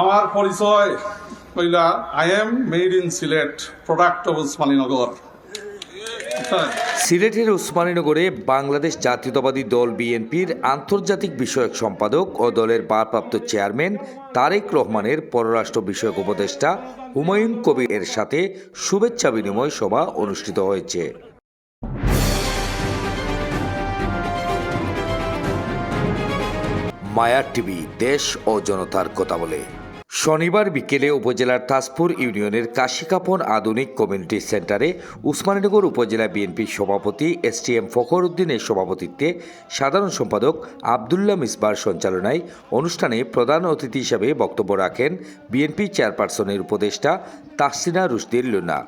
আমার পরিচয় কইলা I am made in Sylhet product of Osmaninagar সিলেটের উসমানীনগরে বাংলাদেশ জাতীয়তাবাদী দল বিএনপির আন্তর্জাতিক বিষয়ক সম্পাদক ও দলের ভারপ্রাপ্ত চেয়ারম্যান তারেক রহমানের পররাষ্ট্র বিষয়ক উপদেষ্টা হুমায়ুন কবির এর সাথে শুভেচ্ছা বিনিময় সভা অনুষ্ঠিত হয়েছে। মায়া টিভি, দেশ ও জনতার কথা বলে। শনিবার বিকেলে উপজেলার তাজপুর ইউনিয়নের কাশিকাপন আধুনিক কমিউনিটি সেন্টারে উসমানীনগর উপজেলা বিএনপি সভাপতি এস টি এম ফখর উদ্দিনের সভাপতিত্বে সাধারণ সম্পাদক আবদুল্লাহ মিসবার সঞ্চালনায় অনুষ্ঠানে প্রধান অতিথি হিসাবে বক্তব্য রাখেন বিএনপি চেয়ারপারসনের উপদেষ্টা তাহসিনা রুশদির লুনা।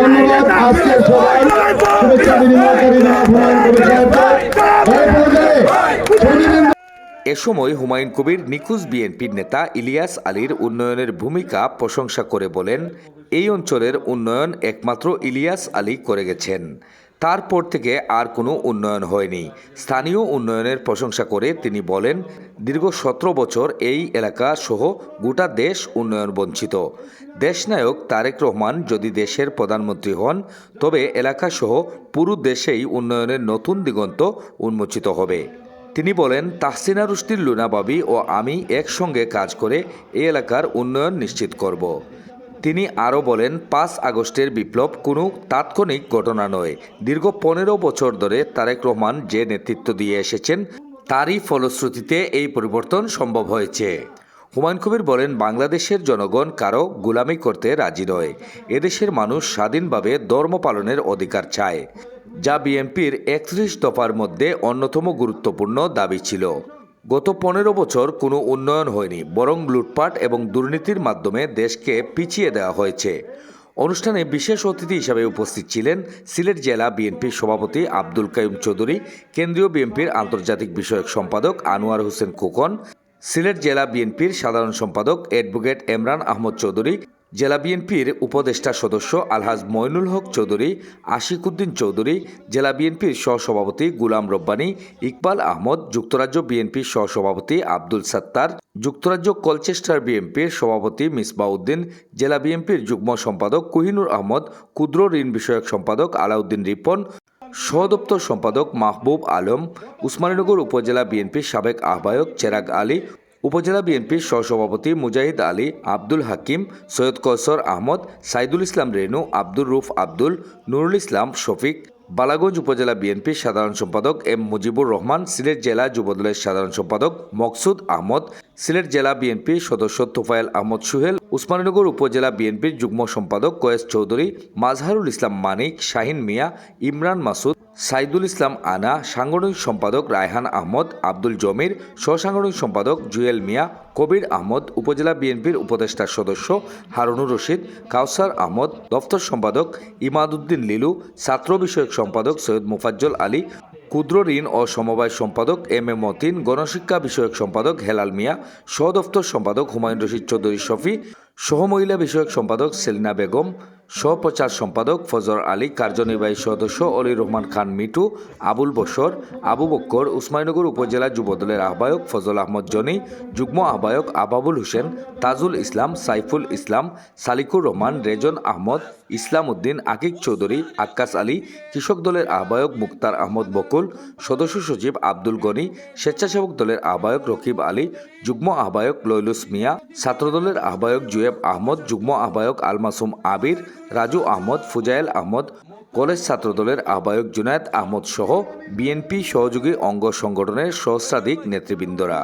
ধন্যবাদ আজকে সবাই শুভেচ্ছা বিনিময় এ সময় হুমায়ুন কবির নিখোঁজ বিএনপির নেতা ইলিয়াস আলীর উন্নয়নের ভূমিকা প্রশংসা করে বলেন, এই অঞ্চলের উন্নয়ন একমাত্র ইলিয়াস আলী করে গেছেন। তারপর থেকে আর কোনো উন্নয়ন হয়নি। স্থানীয় উন্নয়নের প্রশংসা করে তিনি বলেন, দীর্ঘ সতেরো বছর এই এলাকা সহ গোটা দেশ উন্নয়ন বঞ্চিত। দেশনায়ক তারেক রহমান যদি দেশের প্রধানমন্ত্রী হন, তবে এলাকাসহ পুরো দেশেই উন্নয়নের নতুন দিগন্ত উন্মোচিত হবে। তিনি বলেন, তাহসিনা রুশদির লুনাবাবি ও আমি একসঙ্গে কাজ করে এই এলাকার উন্নয়ন নিশ্চিত করব। তিনি আরও বলেন, পাঁচ আগস্টের বিপ্লব কোনো তাৎক্ষণিক ঘটনা নয়। দীর্ঘ পনেরো বছর ধরে তারেক রহমান যে নেতৃত্ব দিয়ে এসেছেন, তারই ফলশ্রুতিতে এই পরিবর্তন সম্ভব হয়েছে। হুমায়ুন কবির বলেন, বাংলাদেশের জনগণ কারও গুলামি করতে রাজি নয়। এদেশের মানুষ স্বাধীনভাবে ধর্ম পালনের অধিকার চায়, যা বিএনপির একত্রিশ দফার মধ্যে অন্যতম গুরুত্বপূর্ণ দাবি ছিল। গত পনেরো বছর কোনো উন্নয়ন হয়নি, বরং লুটপাট এবং দুর্নীতির মাধ্যমে দেশকে পিছিয়ে দেওয়া হয়েছে। অনুষ্ঠানে বিশেষ অতিথি হিসাবে উপস্থিত ছিলেন সিলেট জেলা বিএনপির সভাপতি আব্দুল কাইম চৌধুরী, কেন্দ্রীয় বিএনপির আন্তর্জাতিক বিষয়ক সম্পাদক আনোয়ার হোসেন খোকন, সিলেট জেলা বিএনপির সাধারণ সম্পাদক অ্যাডভোকেট এমরান আহমদ চৌধুরী জেলা বিএনপির উপদেষ্টা সদস্য আলহাজ মইনুল হক চৌধুরী আশিকুদ্দিন চৌধুরী, জেলা বিএনপির সহসভাপতি গুলাম রব্বানী, ইকবাল আহমদ, যুক্তরাজ্য বিএনপির সহসভাপতি আব্দুল সত্তার, যুক্তরাজ্য কলচেস্টার বিএনপির সভাপতি মিসবাউদ্দিন, জেলা বিএনপির যুগ্ম সম্পাদক কুহিনুর আহমদ, ক্ষুদ্র ঋণ বিষয়ক সম্পাদক আলাউদ্দিন রিপন, সহদপ্তর সম্পাদক মাহবুব আলম, উসমানীনগর উপজেলা বিএনপির সাবেক আহ্বায়ক চেরাগ আলী উপজেলা বিএনপির সহসভাপতি মুজাহিদ আলী, আব্দুল হাকিম, সৈয়দ কসর আহমদ, সাইদুল ইসলাম রেনু, আব্দুর রুফ আব্দুল, নুরুল ইসলাম শফিক, বালাগঞ্জ উপজেলা বিএনপির সাধারণ সম্পাদক এম মুজিবুর রহমান, সিলেট জেলা যুবদলের সাধারণ সম্পাদক মকসুদ আহমদ, সিলেট জেলা বিএনপির সদস্য তোফায়েল আহমদ সুহেল উসমানীনগর উপজেলা বিএনপির যুগ্ম সম্পাদক কয়েস চৌধুরী, মাজহারুল ইসলাম মানিক, শাহিন মিয়া, ইমরান মাসুদ, সাইদুল ইসলাম আনা, সাংগঠনিক সম্পাদক রায়হান আহমদ, আব্দুল জমির সহসাংগঠনিক সম্পাদক জুয়েল মিয়া, কবির আহমদ, উপজেলা বিএনপির উপদেষ্টা সদস্য হারুনুর রশিদ, কাউসার আহমদ, দফতর সম্পাদক ইমাদুদ্দিন লিলু, ছাত্র বিষয়ক সম্পাদক সৈয়দ মুফাজ্জল আলী ক্ষুদ্র ঋণ ও সমবায় সম্পাদক এম এ মতিন, গণশিক্ষা বিষয়ক সম্পাদক হেলাল মিয়া সদফতর সম্পাদক হুমায়ুন রশিদ চৌধুরী শফি, সহমহিলা বিষয়ক সম্পাদক সেলিনা বেগম সহপ্রচার সম্পাদক ফজর আলী, কার্যনির্বাহী সদস্য অলি রহমান খান মিটু আবুল বসর আবু বক্কর উসমানীনগর উপজেলা যুবদলের আহ্বায়ক ফজল আহমদ জনি, যুগ্ম আহ্বায়ক আবাবুল হোসেন, তাজুল ইসলাম, সাইফুল ইসলাম, সালিকুর রহমান, রেজন আহমদ, ইসলাম উদ্দিন, আকিক চৌধুরী, আক্কাস আলী, কৃষক দলের আহ্বায়ক মুক্তার আহমদ বকুল, সদস্য সচিব আব্দুল গনি, স্বেচ্ছাসেবক দলের আহ্বায়ক রকিব আলী যুগ্ম আহ্বায়ক লৈলুস মিয়া, ছাত্রদলের আহ্বায়ক জুয়েব আহমদ, যুগ্ম আহ্বায়ক আলমাসুম আবির, রাজু আহমদ ফুজায়েল আহমদ, কলেজ ছাত্রদলের আহ্বায়ক জুনায়েদ আহমদ সহ বিএনপি সহযোগী অঙ্গ সংগঠনের সহস্রাধিক নেতৃবৃন্দরা।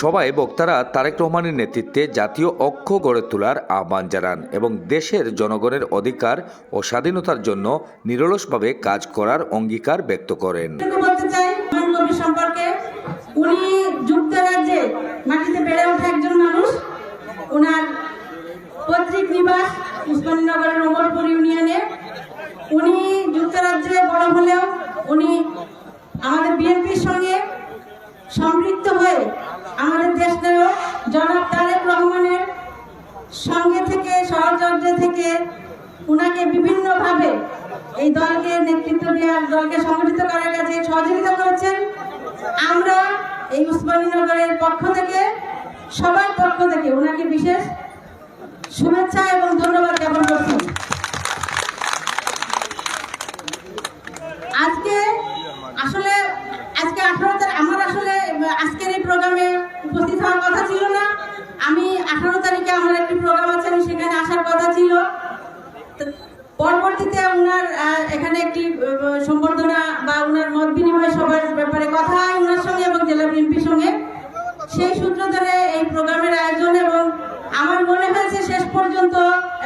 সবাই বক্তারা তারেক রহমানের নেতৃত্বে জাতীয় অক্ষ গড়ে তোলার আহ্বান জানান এবং দেশের জনগণের অধিকার ও স্বাধীনতার জন্য নিরলসভাবে কাজ করার অঙ্গীকার ব্যক্ত করেন। উনি বেড়ে ওঠা একজন মানুষ। ওনার পৈতৃক নিবাস উসমানীনগরের ওমরপুর ইউনিয়নে। উনি যুক্তরাজ্যে বড় হলেও উনি আমাদের বিএনপির সঙ্গে সম্পৃক্ত হয়ে আমাদের দেশ নায়ক জনাব তারেক রহমানের সঙ্গে থেকে, সহচর্য থেকে উনাকে বিভিন্নভাবে এই দলকে নেতৃত্ব দেওয়ার দলকে সংগঠিত করার কাজে সহযোগিতা করেছেন। আমরা এই উসমানীনগরের পক্ষ থেকে থেকে ওনাকে বিশেষ শুভেচ্ছা এবং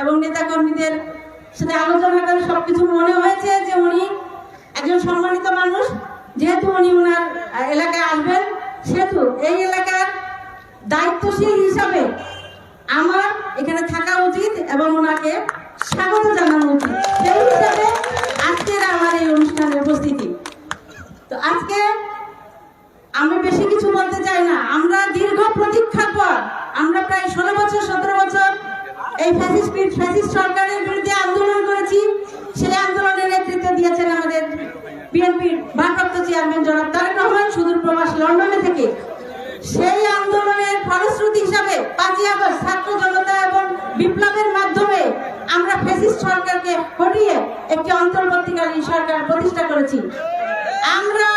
এবং নেতাকর্মীদের সাথে আলোচনা করে সবকিছু মনে হয়েছে যে উনি একজন সম্মানিত মানুষ। যেহেতু উনি ওনার এলাকায় আসবেন, সেহেতু এই এলাকার দায়িত্বশীল হিসাবে আমার এখানে থাকা উচিত এবং ওনাকে স্বাগত জানানো উচিত। সেই হিসাবে আজকের আমার এই অনুষ্ঠানের উপস্থিতি। তো আজকে আমি বেশি কিছু বলতে চাই না। আমরা দীর্ঘ প্রতীক্ষার পর, আমরা প্রায় ষোলো বছর, সতেরো বছর এই ফ্যাসিস্ট ফ্যাসিস্ট সরকারের বিরুদ্ধে আন্দোলন করেছি। সেই আন্দোলনের নেতৃত্ব দিয়েছেন আমাদের বিএনপির ভারপ্রাপ্ত চেয়ারম্যান জনাব তারেক রহমান। সুদূর প্রবাস লন্ডনে থেকে। সেই আন্দোলনের ফলশ্রুতি হিসাবে পাঁচই ছাত্র জনতা এবং বিপ্লবের মাধ্যমে আমরা ফ্যাসিস্ট সরকারকে হটিয়ে একটি অন্তর্বর্তীকালীন সরকার প্রতিষ্ঠা করেছি। আমরা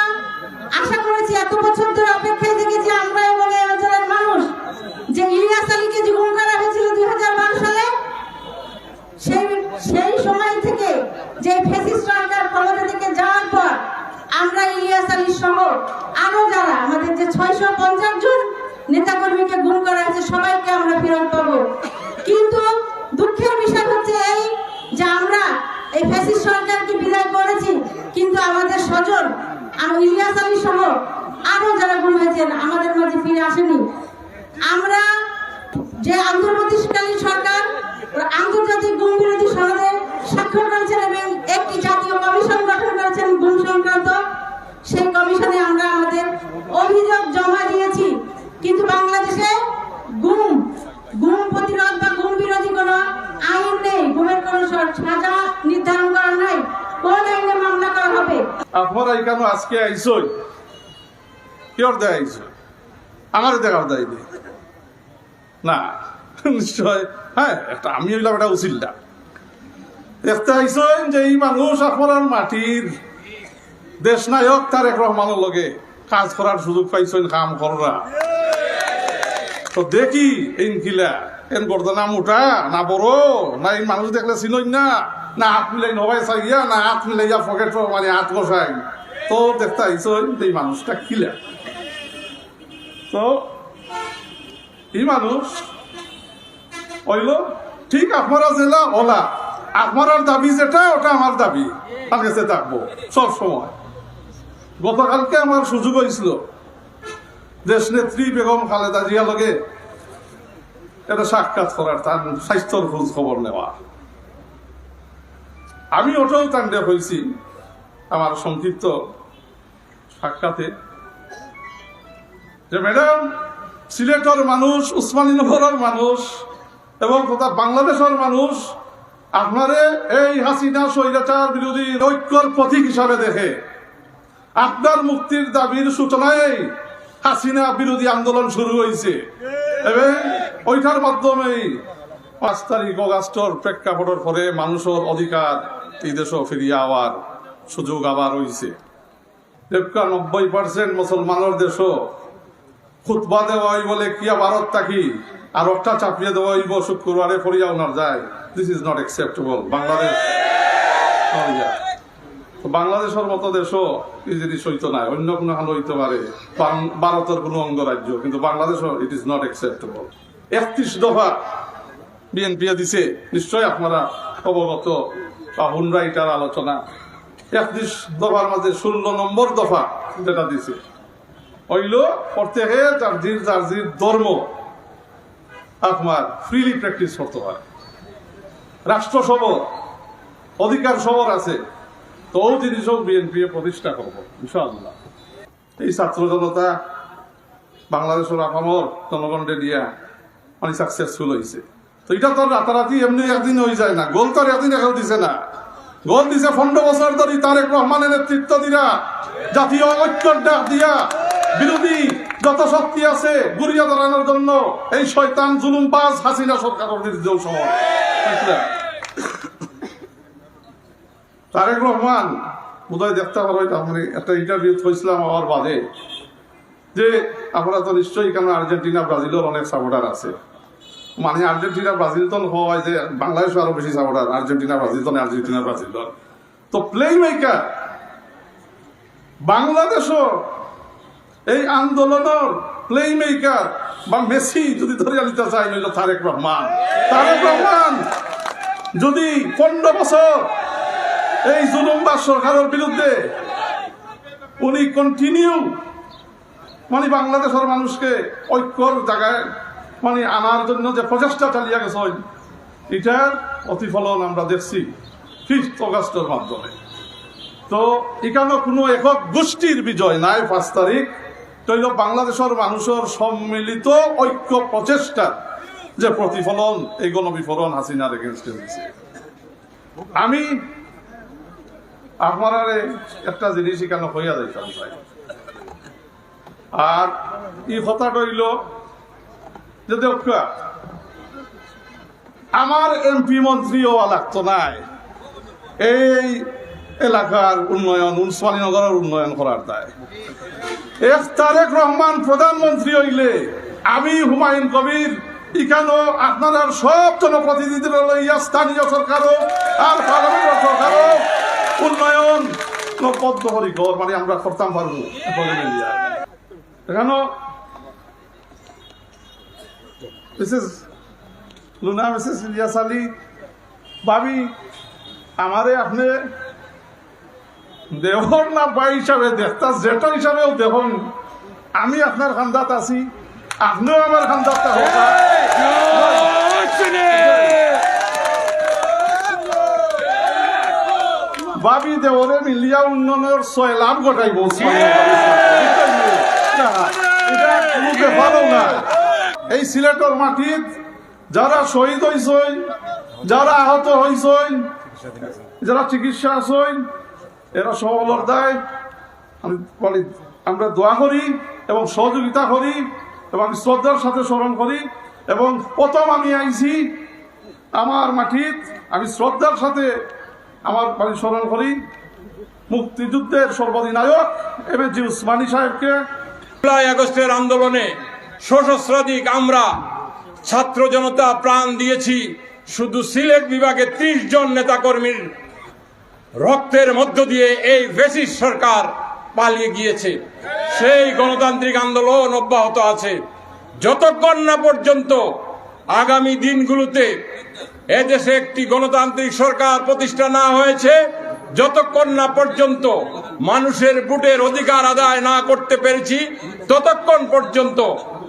আশা করেছি, এত বছর ধরে অপেক্ষায় থেকেছি আমরা এবং এই অঞ্চলের মানুষ যে ইলিয়াস আলীকে যে গুম করা হয়েছিল দুই সালে সেই সেই সময় থেকে যে ফেসিস সরকার ক্ষমতা থেকে যাওয়ার পর আমরা ইলিয়াস আলী সহ আরও যারা আমাদের যে ছয়শো পঞ্চাশ জন নেতাকর্মীকে গুম করা হয়েছে সবাইকে আমরা ফেরত পাবো কিন্তু দুঃখের বিষয় হচ্ছে এই যে আমরা এই ফ্যাসিস্ট সরকারকে বিদায় করেছি কিন্তু আমাদের স্বজন সহ আরও যারা হয়েছেন, আমাদের মাঝে ফিরে আসেনি। আমরা যে সরকার আন্তর্জাতিক বিরোধী সনদে স্বাক্ষর করেছেন এবং একটি জাতীয় কমিশন গঠন করেছেন সংক্রান্ত, সেই কমিশনে আমরা আমাদের অভিযোগ জমা দিয়েছি। কিন্তু বাংলাদেশে গুম গুম প্রতিরোধ বা গুম বিরোধী কোনো আইন নেই। গুমের কোনো সাজা নির্ধারণ করা নাই। কোন আইনে মামলা আপনারা এখানে আজকে আইসই? কিয়র দেয় আইস? আমার দেখার দেয় নি না, নিশ্চয় হ্যাঁ একটা আমি হইলাম এটা উচিত না। একটা আইসই যে এই মানুষ আপনার মাটির দেশ নায়ক তারেক রহমানের লগে কাজ করার সুযোগ পাইছেন কাম কররা। তো দেখি এই কিলা এন গর্দনা মোটা, না বড়, না এই মানুষ দেখলে চিনই না। না, হাত মিলাই নবাই চাইয়া না হাত মিলাইয়া পকেট মানে হাত বসাই তো দেখতে আইস এই মানুষটা কিলা? তো এই মানুষ হইল ঠিক আপনারা জেলা ওলা আপনার দাবি যেটা, ওটা আমার দাবি। তার কাছে থাকব সব সময়। গতকালকে আমার সুযোগ হয়েছিল দেশ নেত্রী বেগম খালেদা জিয়া লগে এটা সাক্ষাৎ করার তার স্বাস্থ্যর খোঁজ খবর নেওয়া। আমি ওটাও তান্ডে হয়েছি আমার সংক্ষিপ্ত সাক্ষাতে। যে ম্যাডাম, সিলেটের মানুষ উসমানীনগরের মানুষ, এবং তথা বাংলাদেশের মানুষ, আপনারে এই হাসিনা স্বৈরাচার বিরোধী ঐক্যর প্রতীক হিসাবে দেখে। আপনার মুক্তির দাবির সূচনায় হাসিনা বিরোধী আন্দোলন শুরু হয়েছে। এবং ওইটার মাধ্যমেই পাঁচ তারিখ অগাস্টর প্রেক্ষাপটের পরে মানুষের অধিকার এই দেশও ফিরিয়ে আওয়ার সুযোগ আবার হয়েছে নব্বই পার্সেন্ট মুসলমানের দেশও খুতবা দেওয়া হই বলে কিয়া ভারত থাকি আর একটা চাপিয়ে দেওয়া হইব শুক্রবারে ফরিয়া ওনার যায়। This is not acceptable Bangladesh বাংলাদেশের মতো দেশও এই জিনিস হইতো না, অন্য কোনো হাল হইতে পারে। ভারতের কোনো অঙ্গরাজ্য কিন্তু বাংলাদেশও ইট ইজ নট অ্যাকসেপ্টেবল একত্রিশ দফা বিএনপি দিছে। নিশ্চয় আপনারা অবগত বা হুনরা এটার আলোচনা। একত্রিশ দফার মাঝে ষোলো নম্বর দফা যেটা দিছে। হইল প্রত্যেকে যার জির যার জির ধর্ম আপনার ফ্রিলি প্র্যাকটিস করতে হয়। রাষ্ট্রসভা অধিকার সবর আছে তো ও জিনিসও বিএনপি প্রতিষ্ঠা করব, ইনশাআল্লাহ। এই ছাত্র জনতা, বাংলাদেশের আপামর জনগণকে দিয়া অনেক সাকসেসফুল হয়েছে তো এটা তো রাতারাতি এমনি একদিন হয়ে যায় না। গোল তো একদিন একাও দিছে না। গোল দিছে পনেরো বছর ধরে তারেক রহমানের নেতৃত্ব দিয়া, জাতীয় ঐক্যর ডাক দিয়া। বিরোধী যত শক্তি আছে গুড়িয়া দাঁড়ানোর জন্য এই শয়তান জুলুম পাস হাসিনা সরকারের বিরুদ্ধে তারেক রহমান, বোধহয় দেখতে পারো এটা মানে একটা ইন্টারভিউ হয়েছিলাম আমার বাদে, যে আপনারা তো নিশ্চয়ই কেন আর্জেন্টিনা, ব্রাজিলের অনেক সাপোর্টার আছে। মানে আর্জেন্টিনা ব্রাজিল তো হয় যে বাংলাদেশ আরও বেশি সাপোর্টার আর্জেন্টিনা ব্রাজিল না আর্জেন্টিনা ব্রাজিল দল তো প্লে মেকার বাংলাদেশও এই আন্দোলনের প্লে মেকার বা মেসি যদি ধরে নিতে চাই নইল তারেক রহমান। তারেক রহমান যদি পনেরো বছর এই জুলুমবাদ সরকারের বিরুদ্ধে উনি কন্টিনিউ মানে বাংলাদেশের মানুষকে ঐক্যর জায়গায় মানে আনার জন্য যে প্রচেষ্টা চালিয়ে গেছে এটার প্রতিফলন আমরা দেখছি ফিফথ অগস্টের মাধ্যমে। তো এখানে কোনো একক গোষ্ঠীর বিজয় নাই, পাঁচ তারিখ। তৈল বাংলাদেশের মানুষের সম্মিলিত ঐক্য প্রচেষ্টা যে প্রতিফলন, এই গণবিফলন হাসিনার এগেনস্টে দিছে আমি আপনারা একটা জিনিস এখানে হইয়া যাইতাম আর এই কথাটা হইল যে দেখা আমার এমপি মন্ত্রী হওয়া নাই এই এলাকার উন্নয়ন উসমানীনগরের উন্নয়ন করার দায়। এফ তারেক রহমান প্রধানমন্ত্রী হইলে আমি হুমায়ুন কবির ইখানো আপনারা সব জনপ্রতিনিধিরা লইয়া স্থানীয় সরকারও আর পার্লামেন্ট সরকারও উন্নয়ন পদ্ম হরিকর মানে আমরা করতাম পারব। এখানো মিসেস লুনা মিসেস ইলিয়াস আলী ভাবি আমারে আপনি দেহর না বাই হিসাবে দেখতা জেঠা হিসাবেও দেখুন আমি আপনার খান্দাত আছি আপনিও আমার খান্দাত ভাবি দেওরে মিলিয়া উন্নয়নের ছয় লাভ ঘটাইব না এই সিলেটের মাটিত যারা শহীদ হয়েছেন যারা আহত হয়েছেন যারা চিকিৎসা আছেন এরা সকলের দায়। আমি বলি, আমরা দোয়া করি এবং সহযোগিতা করি এবং শ্রদ্ধার সাথে স্মরণ করি এবং প্রথম আমি আইছি আমার মাটিত, আমি শ্রদ্ধার সাথে আমার বাড়ি স্মরণ করি। মুক্তিযুদ্ধের সর্বাধিনায়ক এম এ জি উসমানী সাহেবকে। আগস্টের আন্দোলনে সশস্ত্রাধিক আমরা ছাত্র জনতা প্রাণ দিয়েছি। শুধু সিলেট বিভাগে ত্রিশ জন নেতাকর্মীর রক্তের মধ্য দিয়ে এই বেসিস সরকার পালিয়ে গিয়েছে। সেই গণতান্ত্রিক আন্দোলন অব্যাহত আছে। যতক্ষণ না পর্যন্ত আগামী দিনগুলোতে এদেশে একটি গণতান্ত্রিক সরকার প্রতিষ্ঠা না হয়েছে, যতক্ষণ না পর্যন্ত মানুষের বুটের অধিকার আদায় না করতে পেরেছি, ততক্ষণ পর্যন্ত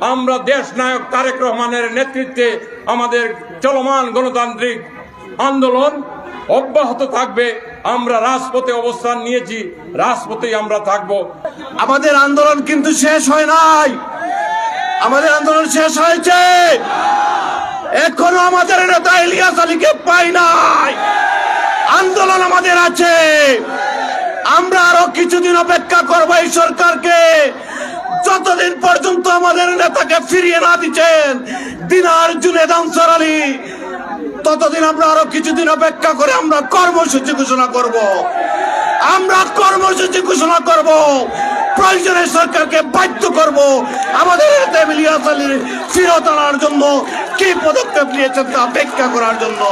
আমরা দেশ নায়ক তারেক রহমানের নেতৃত্বে আমাদের চলমান গণতান্ত্রিক আন্দোলন অব্যাহত থাকবে। আমরা রাজপথে অবস্থান নিয়েছি, রাজপথেই আমরা থাকব। আমাদের আন্দোলন কিন্তু শেষ হয় নাই। আমাদের আন্দোলন শেষ হয়েছে। এখনও আমাদের নেতা ইলিয়াস আলীকে পাই নাই। আন্দোলন আমাদের আছে। আমরা আরও কিছুদিন অপেক্ষা করব এই সরকারকে। যতদিন পর্যন্ত আমাদের নেতাকে ফিরিয়ে না দিচ্ছেন দিনার জুনেদ আনসার আলী, ততদিন আমরা আরও কিছুদিন অপেক্ষা করে আমরা কর্মসূচি ঘোষণা করব। আমরা কর্মসূচি ঘোষণা করব। প্রয়োজনে সরকারকে বাধ্য করব। আমাদের ফিরত আনার জন্য কি পদক্ষেপ নিয়েছেন তা ব্যাখ্যা করার জন্য।